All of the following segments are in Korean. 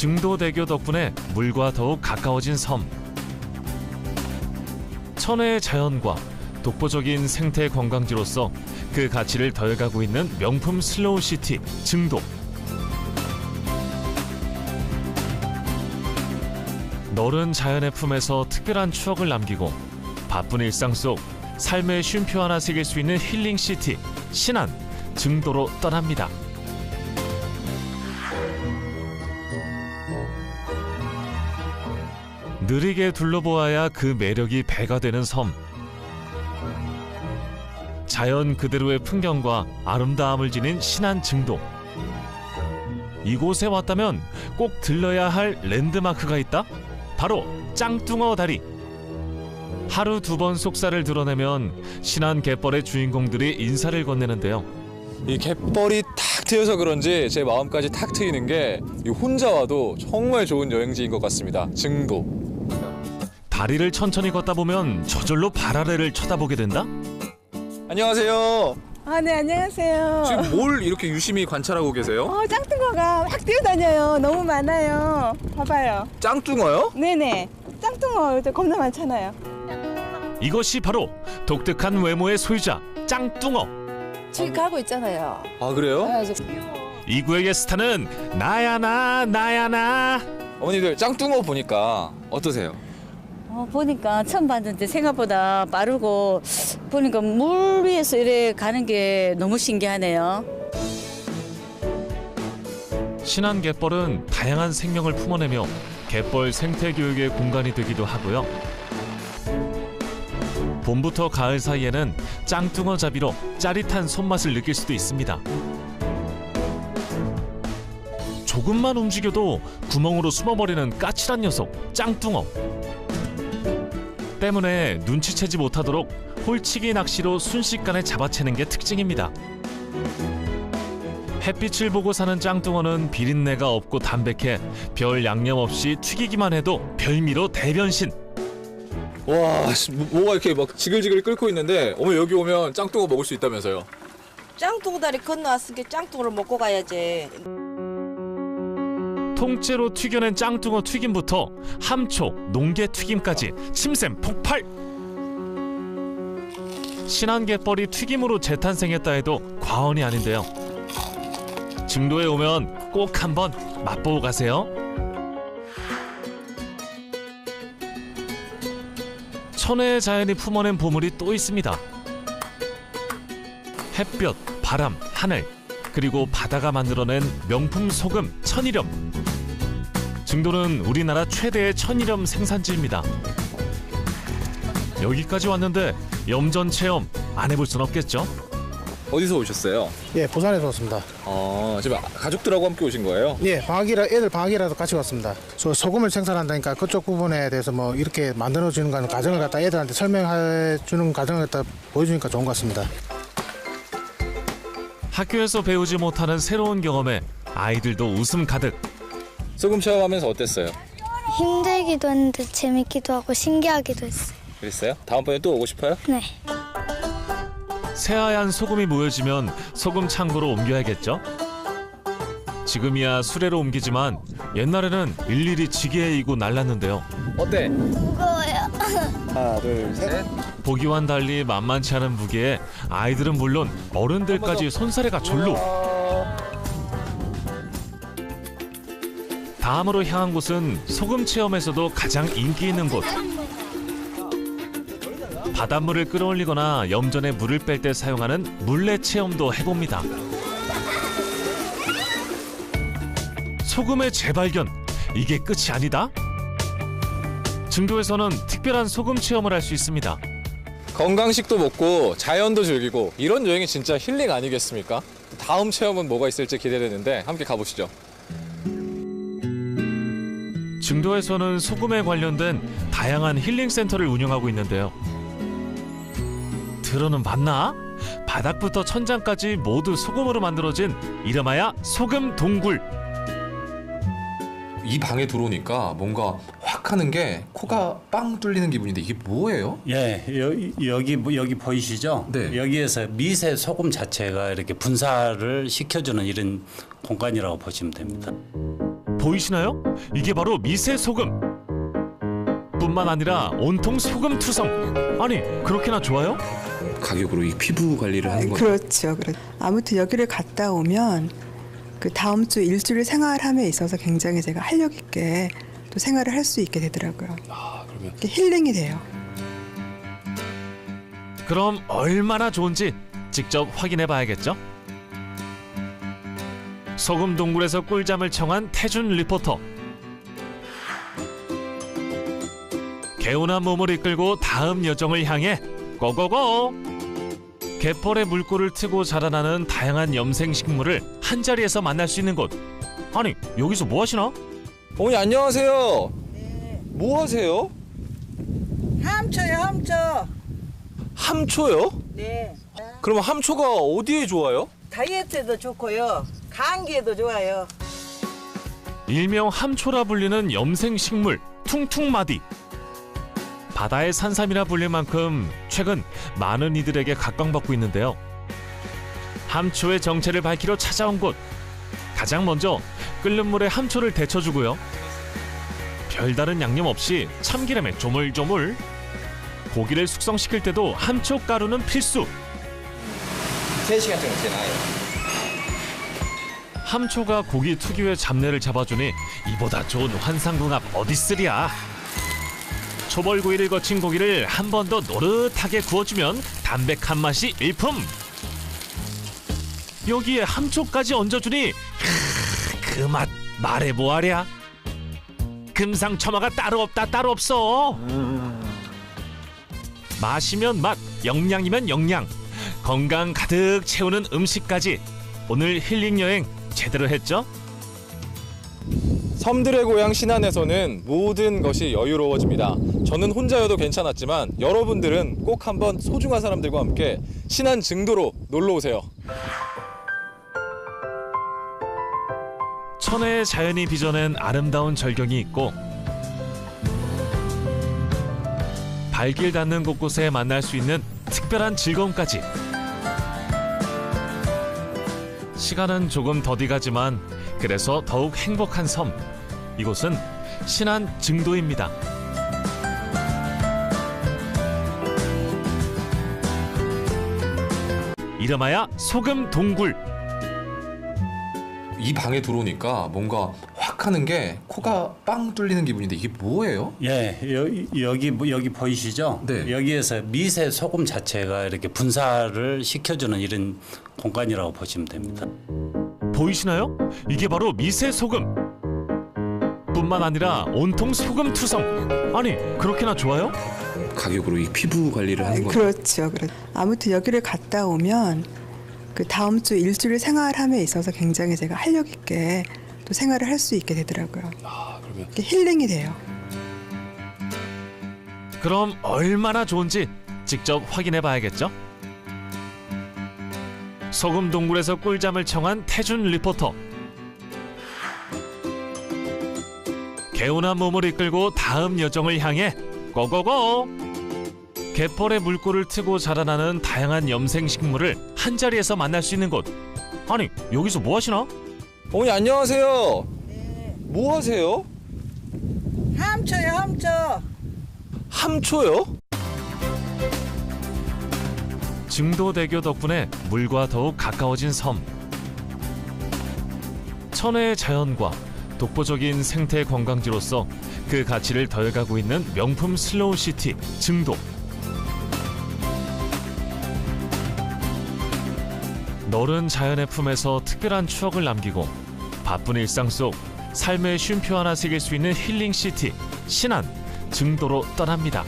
증도대교 덕분에 물과 더욱 가까워진 섬. 천혜의 자연과 독보적인 생태 관광지로서 그 가치를 더해가고 있는 명품 슬로우 시티 증도. 너른 자연의 품에서 특별한 추억을 남기고 바쁜 일상 속 삶의 쉼표 하나 새길 수 있는 힐링 시티 신안 증도로 떠납니다. 느리게 둘러보아야 그 매력이 배가 되는 섬. 자연 그대로의 풍경과 아름다움을 지닌 신안 증도. 이곳에 왔다면 꼭 들러야 할 랜드마크가 있다? 바로 짱뚱어 다리. 하루 두 번 속살을 드러내면 신안 갯벌의 주인공들이 인사를 건네는데요. 이 갯벌이 탁 트여서 그런지 제 마음까지 탁 트이는 게이 혼자 와도 정말 좋은 여행지인 것 같습니다. 증도. 다리를 천천히 걷다 보면 저절로 발 아래를 쳐다보게 된다? 안녕하세요. 아, 네, 안녕하세요. 지금 뭘 이렇게 유심히 관찰하고 계세요? 어, 짱뚱어가 막 뛰어다녀요. 너무 많아요. 봐봐요. 짱뚱어요? 네네. 짱뚱어 요즘 겁나 많잖아요. 이것이 바로 독특한 외모의 소유자 짱뚱어. 저기 가고 있잖아요. 아 그래요? 아, 저 이 구에게 스타는 나야 나 나야 나. 어머니들 짱뚱어 보니까 어떠세요? 어, 보니까 처음 봤는데 생각보다 빠르고 보니까 물 위에서 이래 가는 게 너무 신기하네요. 신안 갯벌은 다양한 생명을 품어내며 갯벌 생태 교육의 공간이 되기도 하고요. 봄부터 가을 사이에는 짱뚱어 잡이로 짜릿한 손맛을 느낄 수도 있습니다. 조금만 움직여도 구멍으로 숨어버리는 까칠한 녀석 짱뚱어. 때문에 눈치채지 못하도록 홀치기 낚시로 순식간에 잡아채는 게 특징입니다. 햇빛을 보고 사는 짱뚱어는 비린내가 없고 담백해 별 양념 없이 튀기기만 해도 별미로 대변신. 와 씨, 뭐- 뭐가 이렇게 막 지글지글 끓고 있는데 어머 여기 오면 짱뚱어 먹을 수 있다면서요? 짱뚱다리 건너왔으니까 짱뚱어를 먹고 가야지. 통째로 튀겨낸 짱뚱어 튀김부터 함초, 농개 튀김까지 침샘 폭발. 신안갯벌이 튀김으로 재탄생했다 해도 과언이 아닌데요. 증도에 오면 꼭 한번 맛보고 가세요. 천혜의 자연이 품어낸 보물이 또 있습니다. 햇볕, 바람, 하늘, 그리고 바다가 만들어낸 명품 소금 천일염. 증도는 우리나라 최대의 천일염 생산지입니다. 여기까지 왔는데 염전 체험 안 해볼 순 없겠죠? 어디서 오셨어요? 예, 부산에서 왔습니다. 아 지금 가족들하고 함께 오신 거예요? 예, 방학이라 애들 방학이라도 같이 왔습니다. 저 소금을 생산한다니까 그쪽 부분에 대해서 뭐 이렇게 만들어 주는 건 과정을 갖다 애들한테 설명해 주는 과정을 갖다 보여주니까 좋은 것 같습니다. 학교에서 배우지 못하는 새로운 경험에 아이들도 웃음 가득. 소금 체험하면서 어땠어요? 힘들기도 했는데 재밌기도 하고 신기하기도 했어요. 그랬어요? 다음번에 또 오고 싶어요? 네. 새하얀 소금이 모여지면 소금 창고로 옮겨야겠죠? 지금이야 수레로 옮기지만 옛날에는 일일이 지게에 이고 날랐는데요. 어때? 무거워요. 하나 둘 셋 보기와는 달리 만만치 않은 무게에 아이들은 물론 어른들까지 손사래가 절로. 다음으로 향한 곳은 소금 체험에서도 가장 인기 있는 곳. 바닷물을 끌어올리거나 염전에 물을 뺄 때 사용하는 물레 체험도 해봅니다. 소금의 재발견 이게 끝이 아니다. 증도에서는 특별한 소금 체험을 할 수 있습니다. 건강식도 먹고 자연도 즐기고 이런 여행이 진짜 힐링 아니겠습니까? 다음 체험은 뭐가 있을지 기대되는데 함께 가보시죠. 증도에서는 소금에 관련된 다양한 힐링 센터를 운영하고 있는데요. 들어는 봤나? 바닥부터 천장까지 모두 소금으로 만들어진 이름하여 소금 동굴. 이 방에 들어오니까 뭔가 확 하는 게 코가 빵 뚫리는 기분인데 이게 뭐예요? 예, 여, 여기 뭐- 여기 보이시죠? 네. 여기에서 미세 소금 자체가 이렇게 분사를 시켜주는 이런 공간이라고 보시면 됩니다. 보이시나요? 이게 바로 미세 소금. 뿐만 아니라 온통 소금 투성. 아니 그렇게나 좋아요? 가격으로 이 피부 관리를 하는 거 그렇죠. 그렇. 아무튼 여기를 갔다 오면 그 다음 주 일주일 생활함에 있어서 굉장히 제가 활력 있게 또 생활을 할 수 있게 되더라고요. 아, 그러면 힐링이 돼요. 그럼 얼마나 좋은지 직접 확인해 봐야겠죠? 소금 동굴에서 꿀잠을 청한 태준 리포터. 개운한 몸을 이끌고 다음 여정을 향해 고고고! 갯벌에 물꼬를 트고 자라나는 다양한 염생 식물을 한 자리에서 만날 수 있는 곳. 아니 여기서 뭐 하시나? 어머니 안녕하세요. 뭐 하세요? 함초요 함초. 함초요? 네. 그럼 함초가 어디에 좋아요? 다이어트에도 좋고요. 감기에도 좋아요. 일명 함초라 불리는 염생 식물 퉁퉁마디. 바다의 산삼이라 불릴 만큼 최근 많은 이들에게 각광받고 있는데요. 함초의 정체를 밝히러 찾아온 곳. 가장 먼저 끓는 물에 함초를 데쳐주고요. 별다른 양념 없이 참기름에 조물조물. 고기를 숙성시킬 때도 함초 가루는 필수. 3시간 정도 되나요? 함초가 고기 특유의 잡내를 잡아주니 이보다 좋은 환상궁합 어딨으랴. 초벌구이를 거친 고기를 한 번 더 노릇하게 구워주면 담백한 맛이 일품. 여기에 함초까지 얹어주니 그 맛 말해보아랴. 금상첨화가 따로 없다 따로 없어. 맛이면 맛, 영양이면 영양. 건강 가득 채우는 음식까지 오늘 힐링 여행 제대로 했죠? 섬들의 고향 신안에서는 모든 것이 여유로워집니다. 저는 혼자여도 괜찮았지만 여러분들은 꼭 한번 소중한 사람들과 함께 신안 증도로 놀러 오세요. 천혜의 자연이 빚어낸 아름다운 절경이 있고 발길 닿는 곳곳에 만날 수 있는 특별한 즐거움까지. 시간은 조금 더디 가지만 그래서 더욱 행복한 섬. 이곳은 신안 증도입니다. 이름하여 소금 동굴 이 방에 들어오니까 뭔가 확 하는 게 코가 빵 뚫리는 기분인데 이게 뭐예요? 예, 여, 여기 뭐- 여기 보이시죠? 네. 여기에서 미세 소금 자체가 이렇게 분사를 시켜주는 이런 공간이라고 보시면 됩니다. 보이시나요? 이게 바로 미세 소금. 뿐만 아니라 온통 소금 투성. 아니 그렇게나 좋아요? 가격으로 이 피부 관리를 하는 거 그렇죠. 그렇. 아무튼 여기를 갔다 오면 그 다음 주 일주일 생활함에 있어서 굉장히 제가 활력 있게 또 생활을 할 수 있게 되더라고요. 아, 그러면 이게 힐링이 돼요. 그럼 얼마나 좋은지 직접 확인해 봐야겠죠? 소금 동굴에서 꿀잠을 청한 태준 리포터. 개운한 몸을 이끌고 다음 여정을 향해 고고고! 갯벌에 물꼬를 트고 자라나는 다양한 염생 식물을 한 자리에서 만날 수 있는 곳. 아니 여기서 뭐 하시나? 어머니 안녕하세요. 뭐 하세요? 함초요 함초. 함초요? 증도대교 덕분에 물과 더욱 가까워진 섬. 천혜의 자연과 독보적인 생태 관광지로서 그 가치를 더해가고 있는 명품 슬로우 시티 증도. 너른 자연의 품에서 특별한 추억을 남기고 바쁜 일상 속 삶의 쉼표 하나 새길 수 있는 힐링 시티 신안 증도로 떠납니다.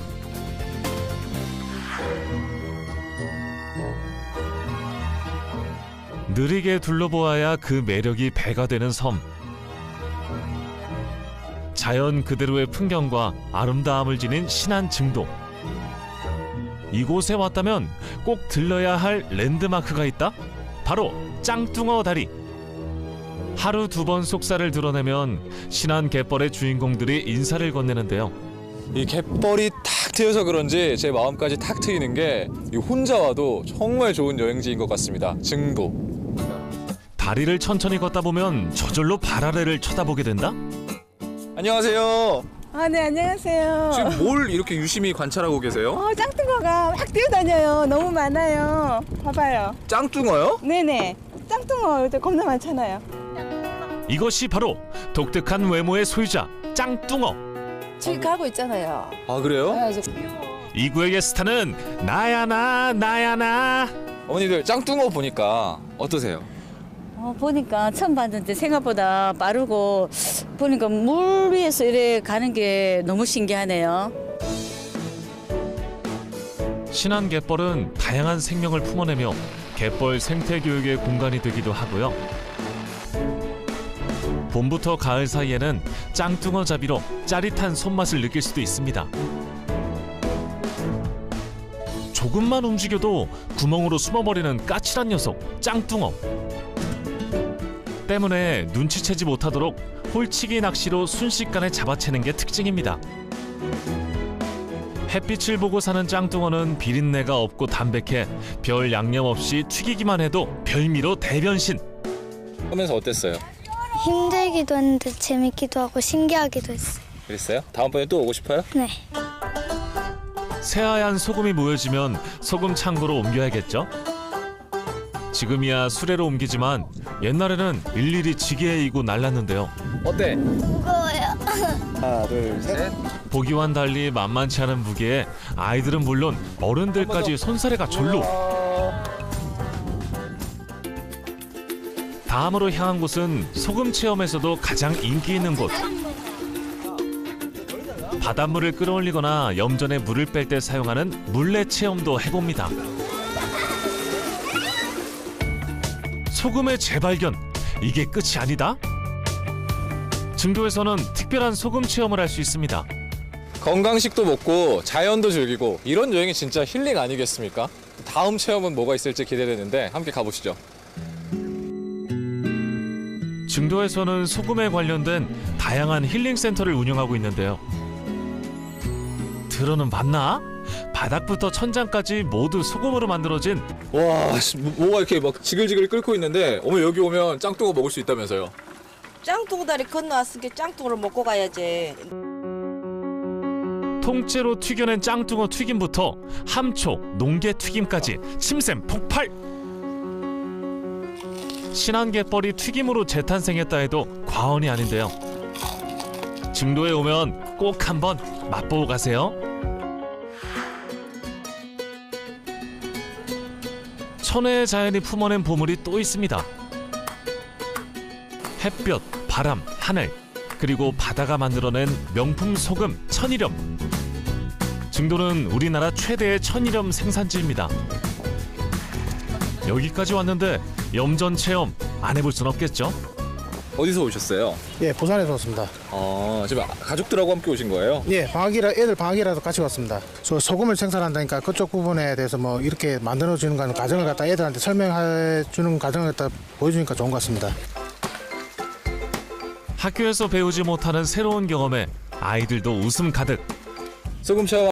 느리게 둘러보아야 그 매력이 배가 되는 섬. 자연 그대로의 풍경과 아름다움을 지닌 신안 증도. 이곳에 왔다면 꼭 들러야 할 랜드마크가 있다. 바로 짱뚱어 다리. 하루 두 번 속살을 드러내면 신안 갯벌의 주인공들이 인사를 건네는데요. 이 갯벌이 탁 트여서 그런지 제 마음까지 탁 트이는 게 이 혼자 와도 정말 좋은 여행지인 것 같습니다. 증도. 다리를 천천히 걷다 보면 저절로 발 아래를 쳐다보게 된다. 안녕하세요. 아, 네, 안녕하세요. 지금 뭘 이렇게 유심히 관찰하고 계세요? 어, 짱뚱어가 막 뛰어다녀요. 너무 많아요. 봐봐요. 짱뚱어요? 네네. 짱뚱어 요새 겁나 많잖아요. 이것이 바로 독특한 외모의 소유자 짱뚱어. 저기 가고 있잖아요. 아 그래요? 이 구역의 스타는 나야 나 나야 나. 어머니들 짱뚱어 보니까 어떠세요? 어, 보니까 처음 봤는데 생각보다 빠르고 보니까 물 위에서 이래 가는 게 너무 신기하네요. 신안 갯벌은 다양한 생명을 품어내며 갯벌 생태 교육의 공간이 되기도 하고요. 봄부터 가을 사이에는 짱뚱어 잡이로 짜릿한 손맛을 느낄 수도 있습니다. 조금만 움직여도 구멍으로 숨어버리는 까칠한 녀석 짱뚱어. 때문에 눈치채지 못하도록 홀치기 낚시로 순식간에 잡아채는 게 특징입니다. 햇빛을 보고 사는 짱뚱어는 비린내가 없고 담백해 별 양념 없이 튀기기만 해도 별미로 대변신. 하면서 어땠어요? 힘들기도 했는데 재밌기도 하고 신기하기도 했어요. 그랬어요? 다음번에 또 오고 싶어요? 네. 새하얀 소금이 모여지면 소금 창고로 옮겨야겠죠? 지금이야 수레로 옮기지만 옛날에는 일일이 지게에 이고 날랐는데요. 어때? 무거워요. 하나 둘 셋 보기와는 달리 만만치 않은 무게에 아이들은 물론 어른들까지 손사래가 절로. 다음으로 향한 곳은 소금 체험에서도 가장 인기 있는 곳. 바닷물을 끌어올리거나 염전에 물을 뺄 때 사용하는 물레 체험도 해봅니다. 소금의 재발견 이게 끝이 아니다. 증도에서는 특별한 소금 체험을 할 수 있습니다. 건강식도 먹고 자연도 즐기고 이런 여행이 진짜 힐링 아니겠습니까? 다음 체험은 뭐가 있을지 기대되는데 함께 가보시죠. 증도에서는 소금에 관련된 다양한 힐링 센터를 운영하고 있는데요. 들어는 봤나? 바닥부터 천장까지 모두 소금으로 만들어진 와, 씨, 뭐- 뭐가 이렇게 막 지글지글 끓고 있는데 어머 여기 오면 짱뚱어 먹을 수 있다면서요? 짱뚱 다리 건너왔으니까 짱뚱어를 먹고 가야지. 통째로 튀겨낸 짱뚱어 튀김부터 함초, 농개 튀김까지 침샘 폭발! 신안갯벌이 튀김으로 재탄생했다 해도 과언이 아닌데요. 증도에 오면 꼭 한번 맛보고 가세요. 천혜의 자연이 품어낸 보물이 또 있습니다. 햇볕, 바람, 하늘, 그리고 바다가 만들어낸 명품 소금 천일염. 증도는 우리나라 최대의 천일염 생산지입니다. 여기까지 왔는데 염전 체험 안 해볼 순 없겠죠? 어디서 오셨어요? 예, 부산에서 왔습니다. 어, 지금 가족들하고 함께 오신 거예요? 예, 방학이라 애들 방학이라도 같이 왔습니다. 저 소금을 생산한다니까 그쪽 부분에 대해서 뭐 이렇게 만들어 주는 거 과정을 갖다 애들한테 설명해 주는 과정을 갖다 보여주니까 좋은 것 같습니다. 학교에서 배우지 못하는 새로운 경험에 아이들도 웃음 가득. 소금 체험